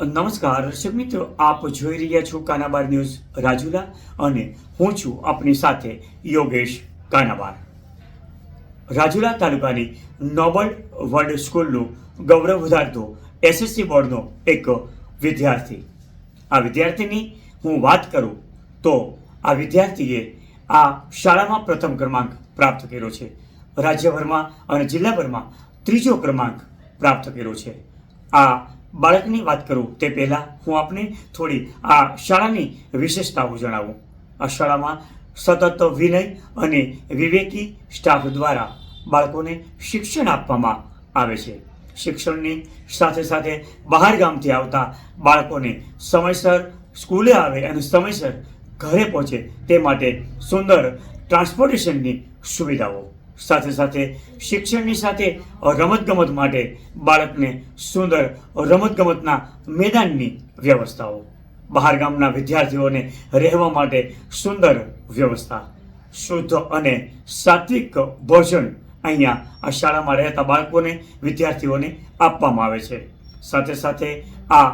નમસ્કાર, દર્શક મિત્રો, આપ જોઈ રહ્યા છો કાનાબાર ન્યૂઝ રાજુલા અને હું છું આપની સાથે યોગેશ કાનાબાર. રાજુલા તાલુકાની નોબલ વર્લ્ડ સ્કૂલનું ગૌરવ વધારતો એસએસસી બોર્ડનો એક વિદ્યાર્થી. આ વિદ્યાર્થીની હું વાત કરું તો આ વિદ્યાર્થીએ આ શાળામાં પ્રથમ ક્રમાંક પ્રાપ્ત કર્યો છે. રાજ્યભરમાં અને જિલ્લાભરમાં ત્રીજો ક્રમાંક પ્રાપ્ત કર્યો છે. આ બાળકની વાત કરું તે પહેલાં હું આપને થોડી આ શાળાની વિશેષતાઓ જણાવું. આ શાળામાં સતત વિનય અને વિવેકી સ્ટાફ દ્વારા બાળકોને શિક્ષણ આપવામાં આવે છે. શિક્ષણની સાથે સાથે બહાર ગામથી આવતા બાળકોને સમયસર સ્કૂલે આવે અને સમયસર ઘરે પહોંચે તે માટે સુંદર ટ્રાન્સપોર્ટેશનની સુવિધાઓ સાથે સાથે શિક્ષણની સાથે રમતગમત માટે બાળકને સુંદર રમતગમતના મેદાનની વ્યવસ્થાઓ. બહાર ગામના વિદ્યાર્થીઓને રહેવા માટે સુંદર વ્યવસ્થા. શુદ્ધ અને સાત્વિક ભોજન અહીંયા આ શાળામાં રહેતા બાળકોને, વિદ્યાર્થીઓને આપવામાં આવે છે. સાથે સાથે આ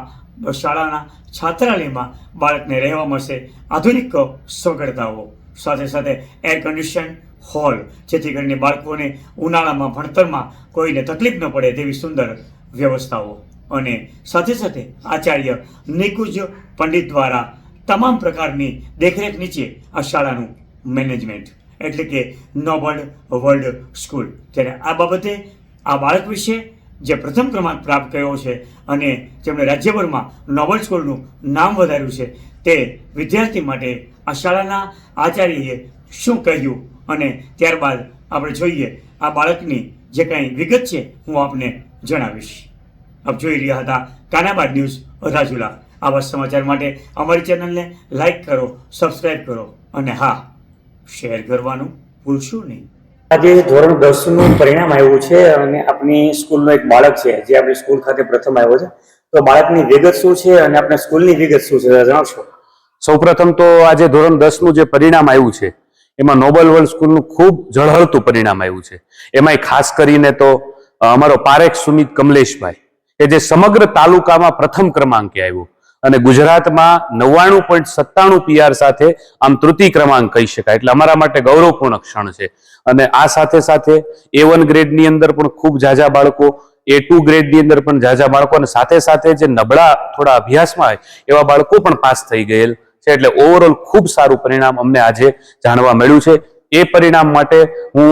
શાળાના છાત્રાલયમાં બાળકને રહેવા મળશે આધુનિક સગવડતાઓ સાથે સાથે એર કન્ડિશન હોલ જેથી કરીને બાળકોને ઉનાળામાં, ભણતરમાં કોઈને તકલીફ ન પડે તેવી સુંદર વ્યવસ્થાઓ. અને સાથે સાથે આચાર્ય નિકુંજ પંડિત દ્વારા તમામ પ્રકારની દેખરેખ નીચે આ શાળાનું મેનેજમેન્ટ એટલે કે નોબલ વર્લ્ડ સ્કૂલ ત્યારે આ બાબતે આ બાળક વિશે જે પ્રથમ ક્રમાંક પ્રાપ્ત કર્યો છે અને જેમણે રાજ્યભરમાં નોબલ સ્કૂલનું નામ વધાર્યું છે, તે વિદ્યાર્થી માટે આ શાળાના આચાર્યએ શું કહ્યું? અને ત્યારબાદ આપણે જોઈએ, આ બાળકની જે કાંઈ વિગત છે, હું આપને જણાવીશ. આપ જોઈ રહ્યા હતા કાનાબાદ ન્યૂઝ રાજુલા આવા સમાચાર માટે અમારી ચેનલને લાઈક કરો સબસ્ક્રાઈબ કરો અને હા, શેર કરવાનું ભૂલશો નહીં. આજે ધોરણ દસનું પરિણામ આવ્યું છે અને આપણી સ્કૂલનો એક બાળક છે, જે આપણી સ્કૂલ ખાતે પ્રથમ આવ્યો છે. તો બાળકની વિગત શું છે અને આપણા સ્કૂલની વિગત શું છે જણાવશો? સૌપ્રથમ તો આજે ધોરણ દસનું જે પરિણામ આવ્યું છે, એમાં નોબલ વર્લ્ડ સ્કૂલનું ખૂબ ઝળહળતું પરિણામ આવ્યું છે. એમાંય ખાસ કરીને તો અમારો પારેખ સુમિત કમલેશભાઈ કે જે સમગ્ર તાલુકામાં પ્રથમ ક્રમાંકે આવ્યું. અને ગુજરાતમાં નવ્વાણું પોઈન્ટ સત્તાણું પીઆર સાથે આમ તૃતીય ક્રમાંક કહી શકાય. એટલે અમારા માટે ગૌરવપૂર્ણ ક્ષણ છે. અને આ સાથે સાથે એ વન ગ્રેડની અંદર પણ ખૂબ ઝાઝા બાળકો એ ટુ ગ્રેડની અંદર પણ ઝાઝા બાળકો અને સાથે સાથે જે નબળા થોડા અભ્યાસમાં હોય એવા બાળકો પણ પાસ થઈ ગયેલ છે. એટલે ઓવરઓલ ખૂબ સારું પરિણામ અમને આજે જાણવા મળ્યું છે. એ પરિણામ માટે હું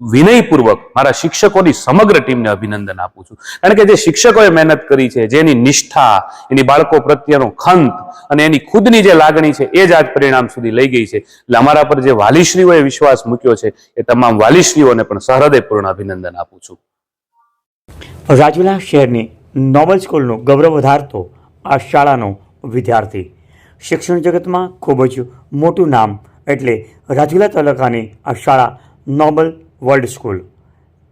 વિનયપૂર્વક મારા શિક્ષકોની સમગ્ર ટીમને અભિનંદન આપું છું. કારણ કે જે શિક્ષકોએ મહેનત કરી છે, જેની નિષ્ઠા, એની બાળકો પ્રત્યેનો ખંત અને એની ખુદની જે લાગણી છે, એ જ આજ પરિણામ સુધી લઈ ગઈ છે. એટલે અમારા પર જે વાલીશ્રીઓએ વિશ્વાસ મૂક્યો છે, એ તમામ વાલીશ્રીઓને પણ સહૃદયપૂર્ણ અભિનંદન આપું છું. રાજુલા શહેરની નોબલ સ્કૂલનો ગૌરવ વધારતો આ શાળાનો વિદ્યાર્થી. શિક્ષણ જગતમાં ખૂબ જ મોટું નામ એટલે રાજુલા તાલુકાની આ શાળા નોબલ વર્લ્ડ સ્કૂલ.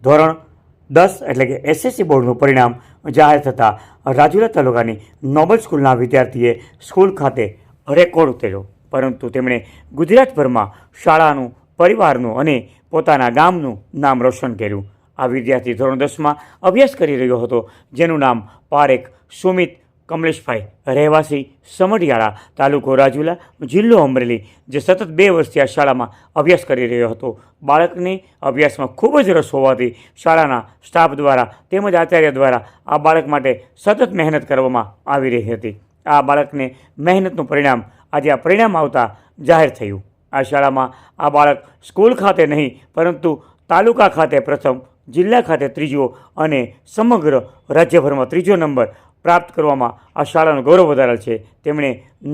ધોરણ દસ એટલે કે એસએસસી બોર્ડનું પરિણામ જાહેર થતાં રાજુલા તાલુકાની નોબલ સ્કૂલના વિદ્યાર્થીએ સ્કૂલ ખાતે રેકોર્ડ ઉતર્યો. પરંતુ તેમણે ગુજરાતભરમાં શાળાનું, પરિવારનું અને પોતાના ગામનું નામ રોશન કર્યું. આ વિદ્યાર્થી ધોરણ દસમાં અભ્યાસ કરી રહ્યો હતો, જેનું નામ પારેખ સુમિત કમલેશભાઈ, રહેવાસી સમઢિયાળા તાલુકો રાજુલા, જિલ્લો અમરેલી, જે સતત બે વર્ષથી આ શાળામાં અભ્યાસ કરી રહ્યો હતો. બાળકને અભ્યાસમાં ખૂબ જ રસ હોવાથી શાળાના સ્ટાફ દ્વારા તેમજ આચાર્ય દ્વારા આ બાળક માટે સતત મહેનત કરવામાં આવી રહી હતી. આ બાળકને મહેનતનું પરિણામ આજે આ પરિણામ આવતા જાહેર થયું. આ શાળામાં આ બાળક સ્કૂલ ખાતે નહીં, પરંતુ તાલુકા ખાતે પ્રથમ, જિલ્લા ખાતે ત્રીજો અને સમગ્ર રાજ્યભરમાં ત્રીજો નંબર પ્રાપ્ત કરવામાં આ શાળાનું ગૌરવ વધારેલ છે. તેમણે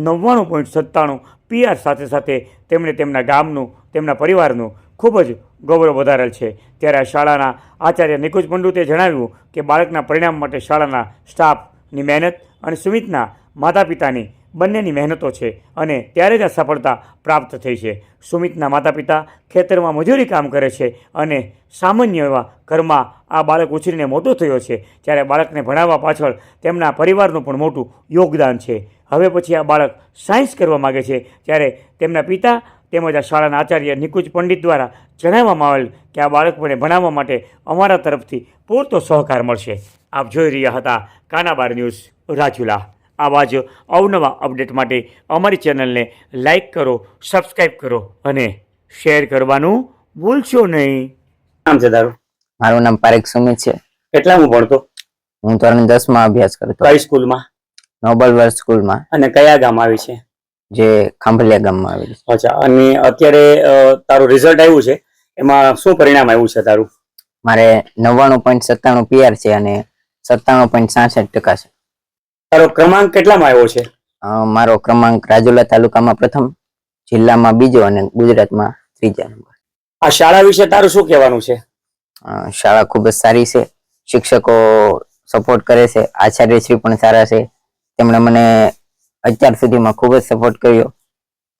નવ્વાણું પોઈન્ટ સત્તાણું પીઆર સાથે સાથે તેમણે તેમના ગામનું, તેમના પરિવારનું ખૂબ જ ગૌરવ વધારેલ છે. ત્યારે આ શાળાના આચાર્ય નિકુંજ પંડુતે જણાવ્યું કે બાળકના પરિણામ માટે શાળાના સ્ટાફની મહેનત અને સુમિતના માતા પિતાની બંનેની મહેનતો છે અને ત્યારે જ આ સફળતા પ્રાપ્ત થઈ છે. સુમિતના માતા પિતા ખેતરમાં મજૂરી કામ કરે છે અને સામાન્ય એવા ઘરમાં આ બાળક ઉછરીને મોટો થયો છે. ત્યારે બાળકને ભણાવવા પાછળ તેમના પરિવારનું પણ મોટું યોગદાન છે. હવે પછી આ બાળક સાયન્સ કરવા માગે છે. ત્યારે તેમના પિતા તેમજ આ શાળાના આચાર્ય નિકુંજ પંડિત દ્વારા જણાવવામાં આવેલ કે આ બાળકોને ભણાવવા માટે અમારા તરફથી પૂરતો સહકાર મળશે. આપ જોઈ રહ્યા હતા કાનાબાર ન્યૂઝ રાજુલા. આવા જ અવનવા અપડેટ માટે અમારી ચેનલને લાઈક કરો સબસ્ક્રાઈબ કરો અને શેર કરવાનું ભૂલશો નહીં. નામ છે તારું? મારું નામ પારેખ સુમિત છે. કેટલામું ભણતો? હું ધોરણ દસમાં અભ્યાસ કરતો. કઈ સ્કૂલમાં? નોબલ વર્લ્ડ સ્કૂલમાં. અને કયા ગામ આવી છે? જે ખાંભલિયા ગામમાં આવી છે. અચ્છા અને અત્યારે તારું રિઝલ્ટ આવ્યું છે. એમાં શું પરિણામ આવ્યું છે તારું? મારે નવ્વાણું પોઈન્ટ સત્તાણું પીઆર છે અને સત્તાણું પોઈન્ટ સાસઠ ટકા છે. તારો ક્રમાંક કેટલામાં આવ્યો છે? મારો ક્રમાંક રાજુલા તાલુકામાં પ્રથમ જિલ્લામાં બીજો અને ગુજરાતમાં ત્રીજા નંબર. આ શાળા વિશે તારું શું કહેવાનું છે? શાળા ખૂબ જ સારી છે. શિક્ષકો સપોર્ટ કરે છે. આચાર્યશ્રી પણ સારા છે. તેમણે મને અત્યાર સુધીમાં ખૂબ જ સપોર્ટ કર્યો.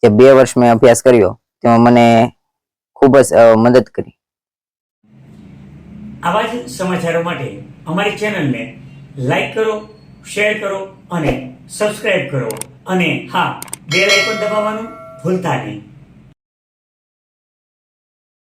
જે બે વર્ષ મેં અભ્યાસ કર્યો તેમાં મને ખૂબ જ મદદ કરી. આવા જ સમાચારો માટે અમારી ચેનલને લાઈક કરો શેર કરો અને સબસ્ક્રાઈબ કરો. અને હા બેલ આઇકન દબાવવાનું ભૂલતા નહીં.